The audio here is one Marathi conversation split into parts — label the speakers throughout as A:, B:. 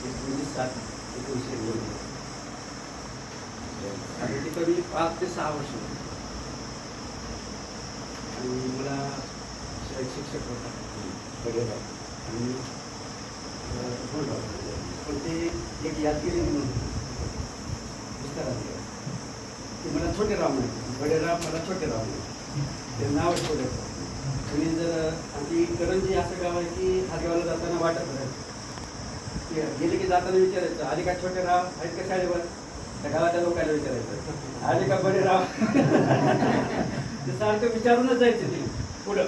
A: एकोणीस सात एकोणीसशे नव्वद आणि ते कमी पाच ते सहा वर्ष आणि मला शाळेत शिक्षक होता. वगैरे आणि पण ते एक यादगिरी म्हणून पुस्तकात ते मला छोटे राव म्हणायचे बडेराव मला छोटे राव नाही ते नाव छोटे आणि जर आमची करंजी असं गाव आहे की हातगावला जाताना वाटत राहील गेले की जाताना विचारायचं आले का छोटे राव? आहेत का शाळेवर? त्या गावाच्या लोकांना विचारायचं. आले का बरे राव? ते सारखं विचारूनच जायचं ते. पुढं.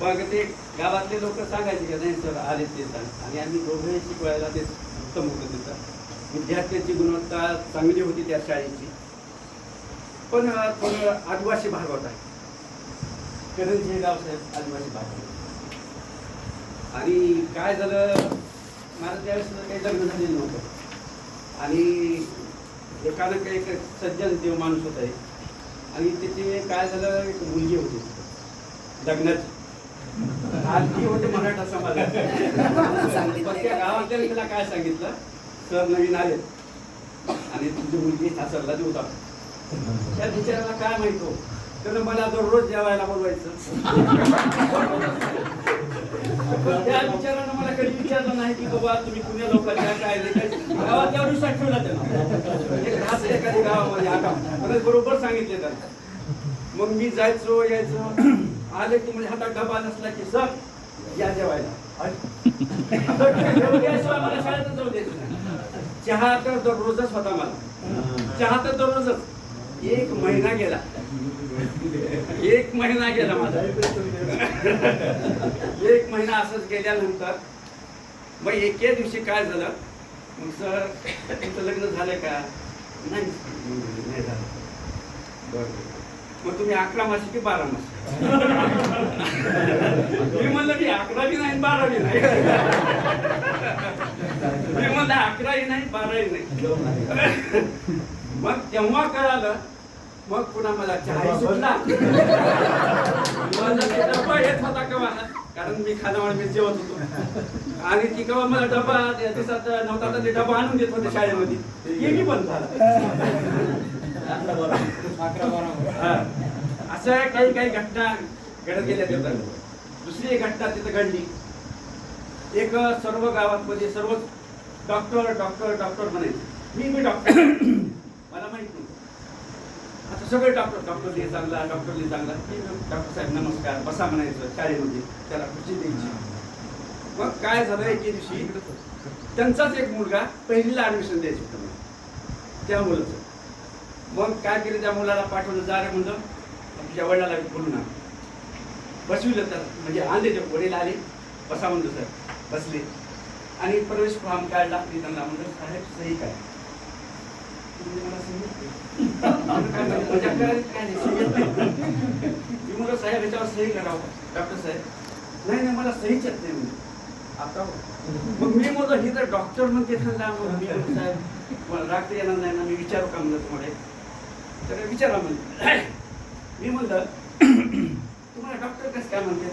A: मग ते गावातले लोक सांगायचे का नाही सर आले ते सांग आणि आम्ही दोघे शिकवायला ते उत्तम होतं तिथं. विद्यार्थ्यांची गुणवत्ता चांगली होती त्या शाळेची. पण थोडं आदिवासी भाग होता. करंजी हे गाव साहेब आदिवासी भाग. आणि काय झालं माझं त्यावेळेस काही लग्न झालेलं नव्हतं. आणि एकानं काही एक सज्जन देव माणूस होता एक. आणि तिथे काय झालं एक मुलगी होती. लग्नाची. ती होते मराठा समाजात त्या गावातल्या तिला काय सांगितलं सर नवीन आले. आणि तुमची मुलगी सासरला देऊ टाक त्या बिचाराला काय माहीत हो? त्यानं मला दररोज जेवायला बोलवायचं. त्या विचारानं मला कधी विचारलं नाही की बाबा तुम्ही पुण्या लोकांच्या काय काय गावात त्या दिवसात ठेवला त्यानं. एक गावामध्ये आता. परत बरोबर सांगितले त्यांना. मग मी जायचो यायचो. आले की म्हणजे हातात डबा नसला की सर या जेवायला. मला शाळेतच जाऊ द्यायचं चहा तर दररोजच होता मला. चहा तर दररोजच. एक महिना गेला. एक महिना गेला माझा. एक महिना असंच गेल्यानंतर मग एके दिवशी काय झालं? मग सर तुमचं लग्न झालं का? नाही. नाही झालं. बरं मग तुम्ही अकरा मासे की बारा मासे? मी म्हणलं मी अकरावी नाही बारावी नाही. मी म्हणलं अकरावी नाही बारावी नाही. तेव्हा कळालं मग पुन्हा मला चहा सुटला. माझा ते डब्बा येत होता केव्हा? कारण मी खानावळ मी जेवत होतो. आणि ती केव्हा मला डब्बा त्या दिवसात नव्हता तर ते डब्बा आणून देत होते शाळेमध्ये. ते मी पण झालं. हा. असं काही काही घटना घडत गेल्या तिथं दुसरी एक घटना तिथं घडली. एक सर्व गावांमध्ये सर्व डॉक्टर डॉक्टर डॉक्टर म्हणायचे. मी मी डॉक्टर मला माहीत नाही. आता सगळे डॉक्टर डॉक्टर चांगला डॉक्टर चांगला डॉक्टर साहेब नमस्कार बसा म्हणायचं शाळेमध्ये. त्याला खुशी द्यायची. मग काय झालं एके दिवशी? त्यांचाच एक मुलगा पहिलीला ॲडमिशन द्यायचं होतं मला. त्या मुलाचं. मग काय केलं त्या मुलाला पाठवलं? जा रे म्हणलं. तुझ्या वडिलाला बोलू ना. बसविलं तर म्हणजे आणले ते वडील आले. बसा म्हणलं सर. बसले. आणि प्रवेश फॉर्म काढला. मी त्यांना म्हणलं साहेब सही काय? मी साहेब याच्यावर सही करावं डॉक्टर साहेब नाही नाही मला सहीच येत नाही आता मग मी म्हणतो ही तर डॉक्टर म्हणते मग मी साहेब मला रात्री येणार नाही ना मी विचारू का म्हणलं तुम्हाला तर विचारा म्हणजे मी म्हणलं तुम्हाला डॉक्टर कसं काय म्हणते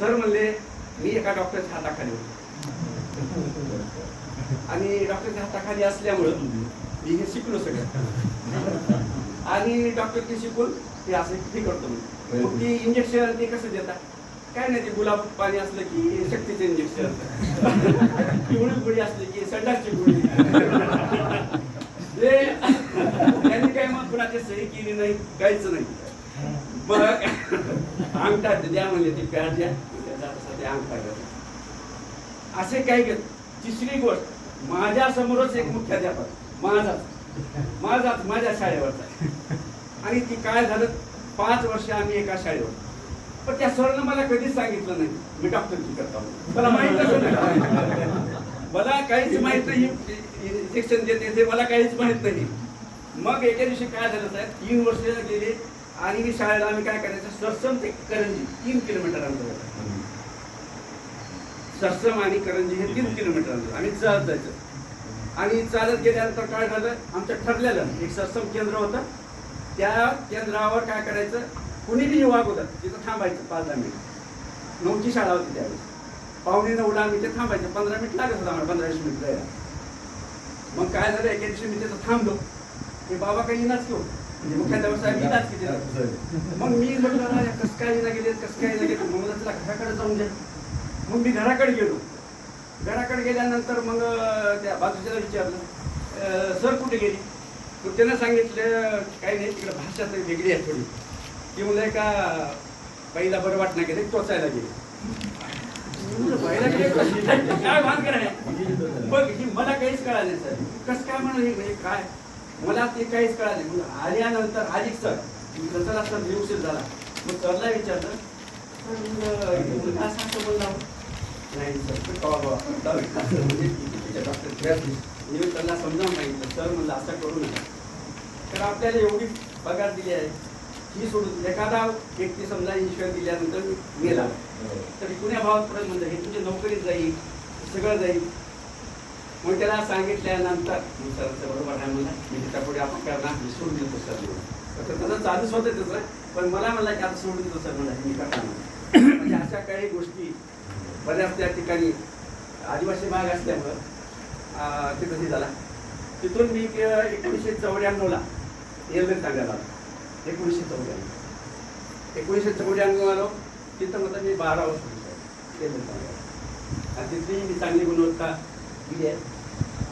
A: सर म्हणले मी एका डॉक्टरच्या हाताखाली होतो आणि डॉक्टरच्या हाताखाली असल्यामुळं मी हे शिकलो सगळं. आणि डॉक्टर ते शिकून ते असं हे करतो मी. मग ते इंजेक्शन ते कसं देतात? काय नाही ते गुलाब पाणी असलं की शक्तीचं इंजेक्शन पिवळी गोळी असली की संडासची गोळी. त्यांनी काय मग कुणाची सही केली नाही काहीच नाही. मग अंगठा द्या म्हणजे ती पॅड द्या. त्याचा अंगठा घ्या. असे काय तिसरी गोष्ट माझ्या समोरच एक मुख्याध्यापक. माझाच माझाच माझ्या शाळेवरचा. आणि ती काय झालं? पाच वर्ष आम्ही एका शाळेवर. पण त्या सरनं मला कधीच सांगितलं नाही. मी डॉक्टरची करता. मला माहीत मला काहीच माहीत नाही. इंजेक्शन देते ते मला काहीच माहीत नाही. मग एके दिवशी काय झालं साहेब? तीन वर्ष गेले आणि शाळेला आम्ही काय करायचं? सरसम ते करंजी तीन किलोमीटर अंतर होतं. सरसम आणि करंजी हे तीन किलोमीटर अंतर. आम्ही चालत जायचं. आणि चालत गेल्यानंतर काय झालं? आमचं ठरलेलं एक सरसम केंद्र होतं. त्या केंद्रावर काय करायचं? कुणी बी येऊ अगोदर तिथं थांबायचं पाच दहा मिनिट. नऊची शाळा होती त्यावेळेस. पावणे नऊला आम्ही ते थांबायचं. पंधरा मिनिट लागत होतं आम्हाला पंधरा वीस मिनिट जायला. मग काय झालं? एके दिवशी मी तिथं थांबलो. की बाबा काही येणार घेऊ म्हणजे मुख्याध्यापक साहेब येणार की तिथं? मग मी म्हटलं "अरे, कसं काय ना गेले? कसं काय ना गेले? मग घराकडे जाऊन दे मग मी घराकडे गेलो. घराकडे गेल्यानंतर मग त्या बाजूच्याला विचारलं सर कुठे गेली? तर त्यानं सांगितलं काही नाही तिकडे भाषा तर वेगळी आहे थोडी. ती मुलं का बाईला बरं वाटणं गेले टोचायला गेले. बाईला गेले काय भानगड आहे बघ ही मला काहीच कळाले नाही सर. कसं काय म्हणून म्हणजे काय? मला ते काहीच कळाले मग आल्यानंतर आली सर. चला सर मी उशीर झाला. मग सरला विचारलं. "सर, मग असं बोलला. नाही सर. हो, हो. ते म्हणजे डॉक्टर मी त्यांना समजावून सांगितलं सर म्हणलं असं करू नका. तर आपल्याला एवढी पगार दिली आहे. ही सोडून एखादा व्यक्ती समजा ईश्वर दिल्यानंतर गेला तर कुण्या भावात परत म्हणलं हे तुझी नोकरीत जाईल सगळं जाईल. मग त्याला सांगितल्यानंतर मग सरांचं बरोबर आहे म्हणलं. मी त्याच्या पुढे आपण करणार मी सोडून देतो सर. तर तसं चालूच होतं त्याचं पण मला म्हणलं की आता सोडून देतो सर म्हणलं. मी करणार म्हणजे अशा काही गोष्टी बऱ्याच त्या ठिकाणी आदिवासी भाग असल्यामुळं तिथं हे झाला. तिथून मी एकोणीसशे चौऱ्याण्णवला एल्डर सांगायला आलो. एकोणीसशे चौऱ्याण्णव. एकोणीसशे चौऱ्याण्णव आलो तिथं म्हणतात मी बारा वर्ष होतो. एल्डर आणि तिथली मी चांगली गुणवत्ता दिली आहे.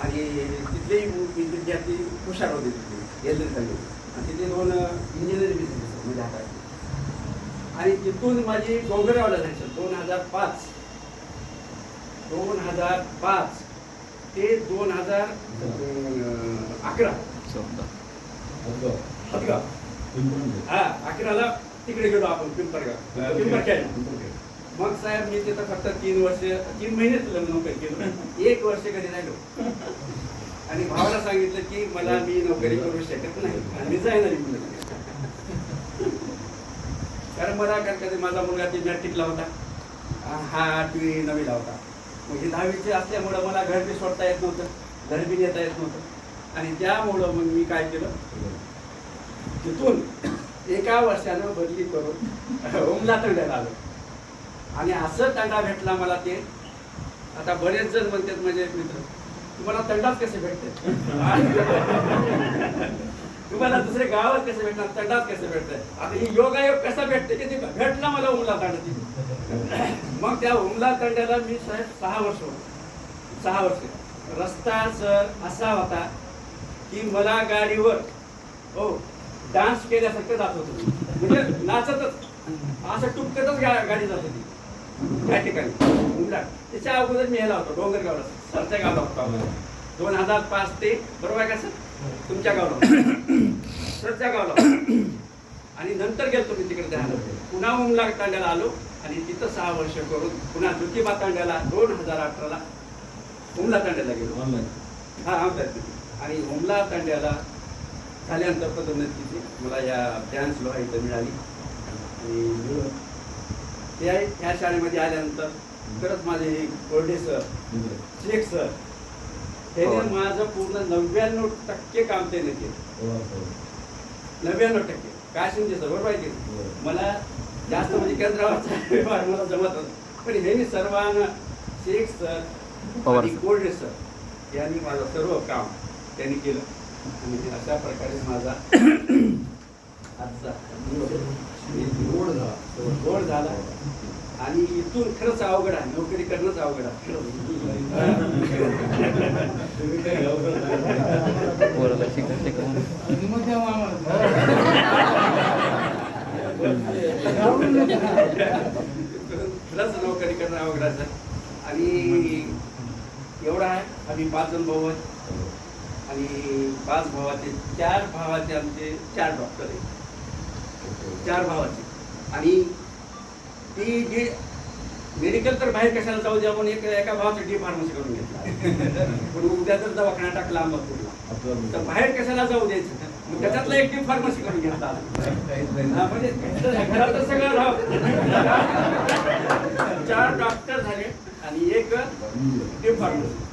A: आणि तिथलेही वि- विद्यार्थी हुशार होते तिथले एल्डर टाकले आणि तिथे दोन इंजिनिअरिंग बिझनेस म्हणजे हातात आणि तिथून माझी डोंगरगावला जायचं दोन हजार पाच. दोन हजार पाच ते दोन हजार अकरा. हदगाव हा अकराला तिकडे गेलो आपण पिंपरगाव पिंपरखेड. मग साहेब मी तिथं फक्त तीन वर्ष तीन महिनेच लग्न नोकरी केलं. एक वर्ष कधी नाही गेलो. आणि भावाला सांगितलं की मला मी नोकरी करू शकत नाही. आणि मी जाईना निघून कारण मला काय कधी माझा मुलगा ती मॅट्रिकला होता हा आठवी नवीला होता म्हणजे दहावीचे असल्यामुळं मला घर बी सोडता येत नव्हतं घर बी नेता येत नव्हतं. आणि त्यामुळं मग मी काय केलं? तिथून एका वर्षानं बदली करून ओमला तंड्याला आलो आणि असं तंडा भेटला मला ते. आता बरेच जण म्हणतात म्हणजे मित्र तुम्हाला तंडाच कसे भेटते तुम्हाला दुसरे गावात कसे भेटणार तंडाच कसे भेटते आता ही योगायोग कसा भेटते की ते भेटला मला उमला तांडा मग त्या उमला तांड्याला मी साहेब सहा वर्ष होतो. सहा वर्ष. रस्ता सर असा होता की मला गाडीवर हो डान्स केल्यासारखं जात होतो. म्हणजे नाचतच. असं टुपकतच गा गाडी जात होती. त्या ठिकाणी. उमला त्याच्या अगोदर मी ह्याला होतो डोंगरगावला. सरच्या गावला होतो दोन हजार पाच ते बरोबर आहे का सर? तुमच्या गावला सरच्या गावला आणि नंतर गेलो मी तिकडे द्यायला पुन्हा उमला तांड्याला आलो. आणि तिथं सहा वर्ष करून पुन्हा ज्योतिबा तांड्याला दोन हजार अठराला उमला तांड्याला गेलो. हा हा तर आणि उमला तांड्याला झाल्यानंतर पदोन्नतीची मला या डान्स लोहा इथं मिळाली. आणि त्या ह्या शाळेमध्ये आल्यानंतर परत माझे कोरडे सर शेख सर त्याने
B: हो.
A: माझं पूर्ण नव्याण्णव टक्के काम त्याने केलं. नव्याण्णव टक्के. काय शिंदे सर बरोबर आहे मला जास्त म्हणजे केंद्रावरचा व्यवहार मला जमत होता. पण हे मी सर्वांना शेख सर आणि. कोल्डे सर यांनी माझं सर्व काम त्यांनी केलं. आणि अशा प्रकारे माझा आजचा गोड झाला. गोड झाला. आणि इथून खरंच अवघड आहे. नोकरी करणंच अवघड आहे. खरंच नोकरी करणं आहे. आणि एवढा आहे आम्ही पाच जण भाऊ आहेत आणि पाच भावाचे चार भावाचे आमचे चार डॉक्टर आहेत. चार भावाचे. आणि ती जे मेडिकल तर बाहेर कशाला जाऊ द्या म्हणून एक एका भावाचं डी फार्मसी करून घेतला. पण उद्या जर दवाखाना टाकला अहमदपूरला तर बाहेर कशाला जाऊ द्यायचं? त्याच्यातला एक डी फार्मसी करून घेतला म्हणजे घरातच सगळं राव चार डॉक्टर झाले आणि एक डी फार्मसी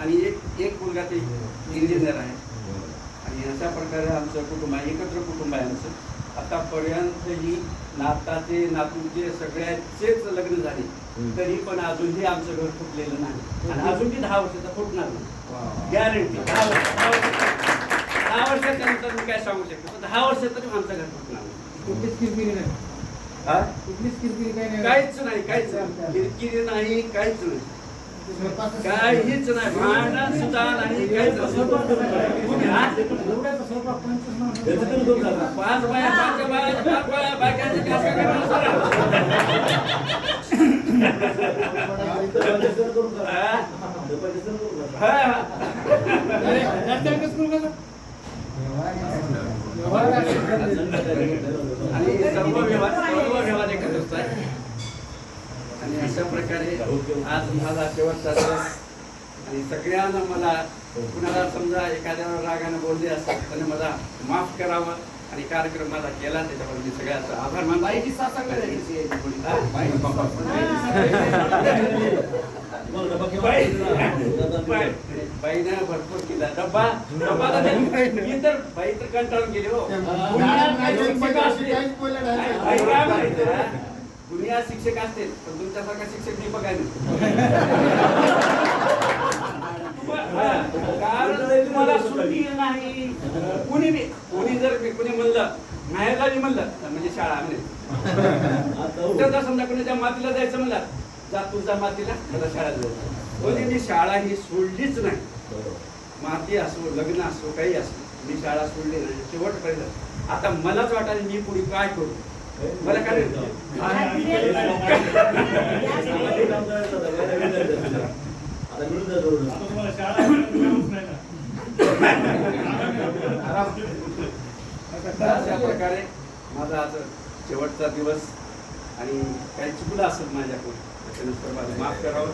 A: आणि एक एक मुलगा ते इंजिनियर आहे. आणि अशा प्रकारे आमचं कुटुंब आहे एकत्र कुटुंब आहे आमचं. आतापर्यंत ही नाताचे नातूचे सगळ्याचेच लग्न झाले. तरी पण अजूनही आमचं घर फुटलेलं नाही. आणि अजूनही दहा वर्षाचं फुटणार नाही. गॅरंटी दहा वर्ष दहा वर्ष- वर्षाच्या नंतर मी काय सांगू शकतो? पण दहा वर्षात तरी आमचं घर
C: कुठलीच किरकिरी नाही.
A: हा?
C: कुठलीच किरकिरी काही नाही.
A: काहीच नाही काहीच नाही. किरकिरी नाही काहीच नाही. काहीच नाही. भांडण सुद्धा नाही. काहीच हा?
C: माणसं-
A: पाच बाया पाच बाया पाच बाया बायकांचे कास काय करणार सर? आणि सर्व व्यवहार सर्व व्यवहार एकत्र असतात आणि अशा प्रकारे आज माझा शेवटचा दिवस. आणि सगळ्यांना मला कुणाला समजा एखाद्या रागानं बोलले असेल त्याने मला माफ करावं आणि कार्यक्रम माझा केला त्याच्याबद्दल मी सगळ्याचा आभार मानतो.
D: बाईची सासा काय?
A: बाई- बाई- बाईनं भरपूर केला डब्बा डब्बा मी तर बाई तर कंटाळून हो शिक्षक असतील. काय माहिती शिक्षक पण तुमच्यासारखा शिक्षक मी बघायला तुम्हाला सुट्टी नाही कुणी बी जर कुणी म्हणलं माहेरला म्हणलं म्हणजे शाळा म्हणजे कुठं जर समजा कुणाच्या मातीला जायचं म्हणलं जा तुझ्या मातीला मला शाळेत जायचं कोणी मी शाळा ही सोडलीच नाही. माती असो लग्न असो काही असो मी शाळा सोडली नाही. शेवटपर्यंत आता मलाच वाटायला मी पुढे काय करू? मला काय अशा प्रकारे माझा आज शेवटचा दिवस आणि काही चुकलं असेल माझ्याकडून માફ કરાવો